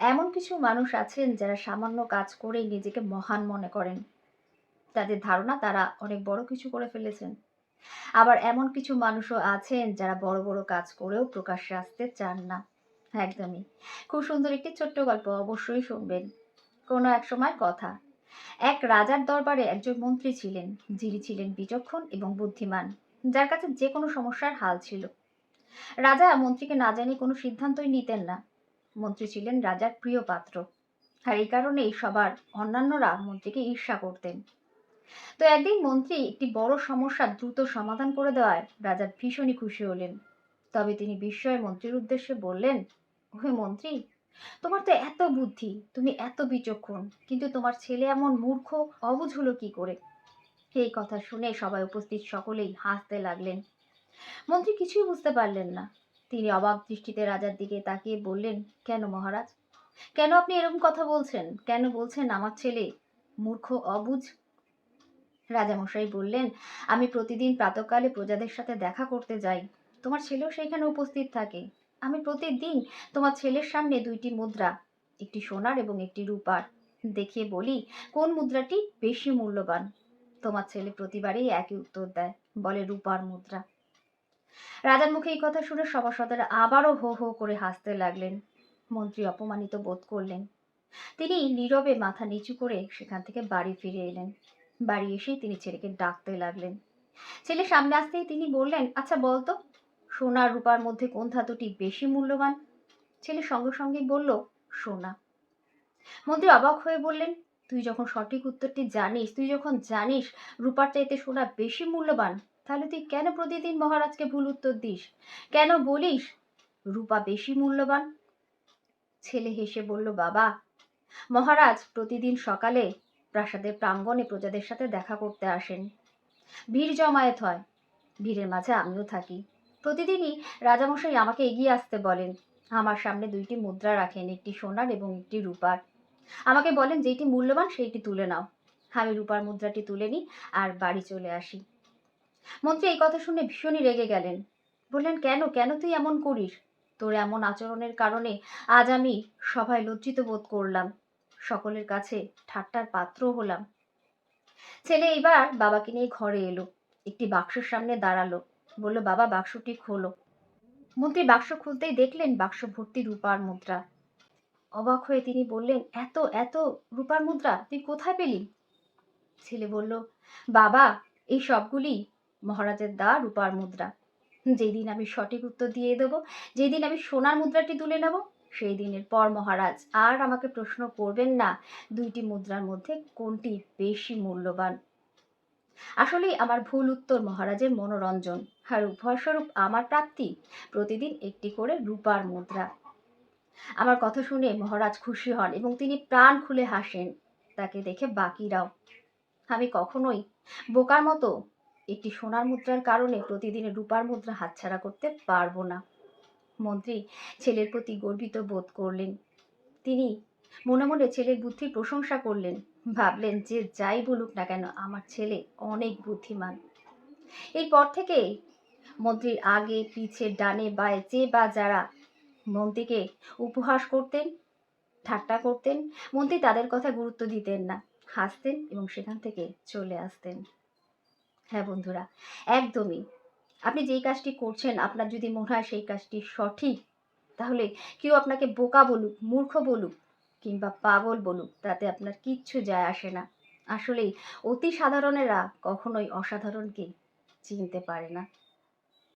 এমন কিছু মানুষ আছেন যারা সামান্য কাজ করেই নিজেকে মহান মনে করেন। তাদের ধারণা তারা অনেক বড় কিছু করে ফেলেছেন। আবার এমন কিছু মানুষও আছেন যারা বড় বড় কাজ করেও প্রকাশ্যে আসতে চান না। একদমই। খুব সুন্দর একটি ছোট্ট গল্প অবশ্যই শুনবেন। কোনো এক সময় কথা। এক রাজার দরবারে একজন মন্ত্রী ছিলেন। যিনি ছিলেন বিচক্ষণ এবং বুদ্ধিমান, যার কাছে যে কোনো সমস্যার হাল ছিল। রাজা মন্ত্রীকে না জানিয়ে কোনো সিদ্ধান্তই নিতেন না। মন্ত্রী ছিলেন রাজার প্রিয় পাত্র। আর এই কারণেই সবার অন্যান্যরা মন্ত্রীকে ঈর্ষা করতেন। তো একদিন মন্ত্রী একটি বড় সমস্যা দ্রুত সমাধান করে দেওয়ায় রাজা ভীষণই খুশি হলেন। তবে তিনি বিস্ময়ে মন্ত্রীর উদ্দেশ্যে বললেন, ওহে মন্ত্রী, তোমার তো এত বুদ্ধি, তুমি এত বিচক্ষণ, কিন্তু তোমার ছেলে এমন মূর্খ, অবুঝ হলো কি করে? এই কথা শুনে সবাই উপস্থিত সকলেই হাসতে লাগলেন। মন্ত্রী কিছুই বুঝতে পারলেন না। তিনি অবাক দৃষ্টিতে রাজার দিকে তাকিয়ে বললেন, কেন মহারাজ? কেন আপনি এরকম কথা বলছেন? কেন বলছেন আমার ছেলে? মূর্খ, অবুঝ? রাজামশাই বললেন, আমি প্রতিদিন প্রাতকালে প্রজাদের সাথে দেখা করতে যাই। তোমার ছেলেও সেখানে উপস্থিত থাকে। আমি প্রতিদিন তোমার ছেলের সামনে দুইটি মুদ্রা, একটি সোনার এবং একটি রূপার, দেখিয়ে বলি, কোন মুদ্রাটি বেশি মূল্যবান? তোমার ছেলে প্রতিবারেই একই উত্তর দেয়, বলে রূপার মুদ্রা। রাজার মুখে এই কথা শুনে সভাসদেরা আবারও হো হো করে হাসতে লাগলেন। মন্ত্রী অপমানিত বোধ করলেন। তিনি নীরবে মাথা নিচু করে সেখান থেকে বাড়ি ফিরে এলেন। বাড়ি এসেই তিনি ছেলেকে ডাকতে লাগলেন। ছেলে সামনে আসতেই তিনি বললেন আচ্ছা বলতো সোনা রূপার মধ্যে কোন ধাতুটি বেশি মূল্যবান? ছেলে সঙ্গে সঙ্গেই বলল, সোনা। মন্ত্রী অবাক হয়ে বললেন, তুই যখন সঠিক উত্তরটি জানিস, তুই যখন জানিস রূপার চাইতে সোনা বেশি মূল্যবান তাহলে তুই কেন প্রতিদিন মহারাজকে ভুল উত্তর দিস? কেন বলিস? রূপা বেশি মূল্যবান। ছেলে হেসে বলল, বাবা, মহারাজ প্রতিদিন সকালে প্রাসাদের প্রাঙ্গণে প্রজাদের সাথে দেখা করতে আসেন। ভিড় জমায়েত হয়। ভিড়ের মাঝে আমিও থাকি। প্রতিদিনই রাজামশাই আমাকে এগিয়ে আসতে বলেন। আমার সামনে দুইটি মুদ্রা রাখেন, একটি সোনার এবং একটি রূপার। আমাকে বলেন যেটি মূল্যবান সেইটি তুলে নাও। আমি রূপার মুদ্রাটি তুলে নিই আর বাড়ি চলে আসি। মন্ত্রী এই কথা শুনে ভীষণই রেগে গেলেন। বললেন, কেন কেন তুই এমন করিস? তোর এমন আচরণের কারণে আজ আমি সভায় লজ্জিত বোধ করলাম। সকলের কাছে ঠাট্টার পাত্র হলাম। ছেলে এইবার বাবাকে নিয়ে ঘরে এলো। একটি বাক্সের সামনে দাঁড়াল। বলল, বাবা, বাক্সটি খোলো। মন্ত্রী বাক্স খুলতেই দেখলেন বাক্স ভর্তি রূপার মুদ্রা। অবাক হয়ে তিনি বললেন, এত এত রূপার মুদ্রা? তুই কোথায় পেলি? ছেলে বলল, বাবা, এই সবগুলি মহারাজের দা রূপার মুদ্রা। যেদিন আমি সঠিক উত্তর দিয়ে দেবো, যেদিন আমি সোনার মুদ্রাটি তুলে নেব, সেই দিনের পর মহারাজ, আর আমাকে প্রশ্ন করবেন না দুইটি মুদ্রার মধ্যে কোনটি বেশি মূল্যবান। আসলেই আমার ভুল উত্তর মহারাজের মনোরঞ্জন, আর উপহারস্বরূপ আমার প্রাপ্তি প্রতিদিন একটি করে রূপার মুদ্রা। আমার কথা শুনে মহারাজ খুশি হন এবং তিনি প্রাণ খুলে হাসেন, তাকে দেখে বাকিরাও। আমি কখনোই বোকার মতো একটি সোনার মুদ্রার কারণে প্রতিদিন রূপার মুদ্রা হাতছাড়া করতে পারব না। মন্ত্রী ছেলের প্রতি গর্বিত বোধ করলেন। তিনি মনে মনে ছেলের বুদ্ধির প্রশংসা করলেন। ভাবলেন যে যাই বলুক না কেন, আমার ছেলে অনেক বুদ্ধিমান। এরপর থেকে মন্ত্রীর আগে, পিছে, ডানে, বায়ে, যে বা যারা মন্ত্রীকে উপহাস করতেন, ঠাট্টা করতেন, মন্ত্রী তাদের কথা গুরুত্ব দিতেন না। হাসতেন এবং সেখান থেকে চলে আসতেন। হ্যাঁ বন্ধুরা, একদমই। আপনি যেই কাজটি করছেন, আপনার যদি মনে হয় সেই কাজটি সঠিক, তাহলে কেউ আপনাকে বোকা বলুক, মূর্খ বলুক, কিংবা পাগল বলুক, তাতে আপনার কিচ্ছু যায় আসে না। আসলেই অতি সাধারণেরা কখনোই অসাধারণকে চিনতে পারে না।